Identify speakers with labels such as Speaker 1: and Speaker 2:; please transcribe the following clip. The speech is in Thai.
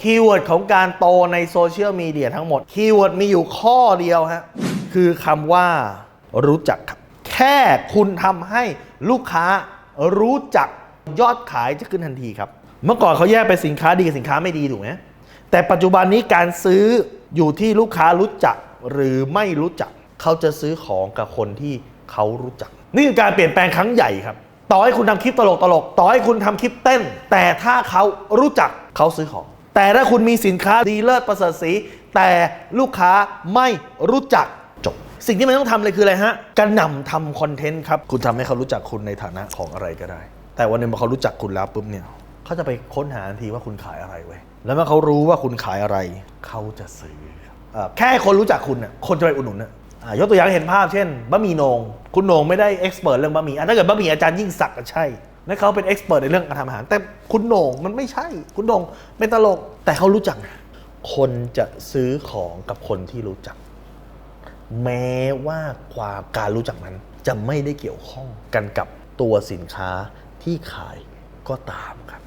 Speaker 1: คีย์เวิร์ดของการโตในโซเชียลมีเดียทั้งหมด คีย์เวิร์ดมีอยู่ข้อเดียวฮะ คือคำว่ารู้จักครับ แค่คุณทำให้ลูกค้ารู้จักยอดขายจะขึ้นทันทีครับ เมื่อก่อนเขาแยกเป็นสินค้าดีกับสินค้าไม่ดีถูกไหมแต่ปัจจุบันนี้การซื้ออยู่ที่ลูกค้ารู้จักหรือไม่รู้จัก เขาจะซื้อของกับคนที่เขารู้จัก นี่คือการเปลี่ยนแปลงครั้งใหญ่ครับ ต่อให้คุณทำคลิปตลกตลกต่อให้คุณทำคลิปเต้น แต่ถ้าเขารู้จักเขาซื้อของ แต่ถ้าคุณมีสินค้าดีเลิศประเสริฐสีแต่ลูกค้าไม่รู้จักจบ สิ่งที่มันต้องทำเลยคืออะไรฮะกระหน่ำทำคอนเทนต์ครับ คุณทำให้เขารู้จักคุณในฐานะของอะไรก็ได้ แต่วันหนึงพอเขารู้จักคุณแล้วปุ๊บเนี่ยเขาจะไปค้นหาทันทีว่าคุณขายอะไรไว้ยแล้วเมื่อเขารู้ว่าคุณขายอะไร เขาจะซื้อแค่คนรู้จักคุณน่ะคนจะไปอุดหนุนน่ะยกตัวอย่างเห็นภาพเช่นบะหมี่นง คุณนงไม่ได้เอ็กซ์เพรสเรื่องบะหมี่อะถ้าเกิดบะหมี่อาจารย์ยิ่งศักดิ์ใช่ และเขาเป็นเอ็กซ์เพรสในเรื่องการทำอาหาร แต่คุณโหน่งมันไม่ใช่ คุณโหน่งเป็นตลก แต่เขารู้จัก คนจะซื้อของกับคนที่รู้จัก แม้ว่าความการรู้จักนั้น จะไม่ได้เกี่ยวข้องกันกับตัวสินค้าที่ขายก็ตามครับ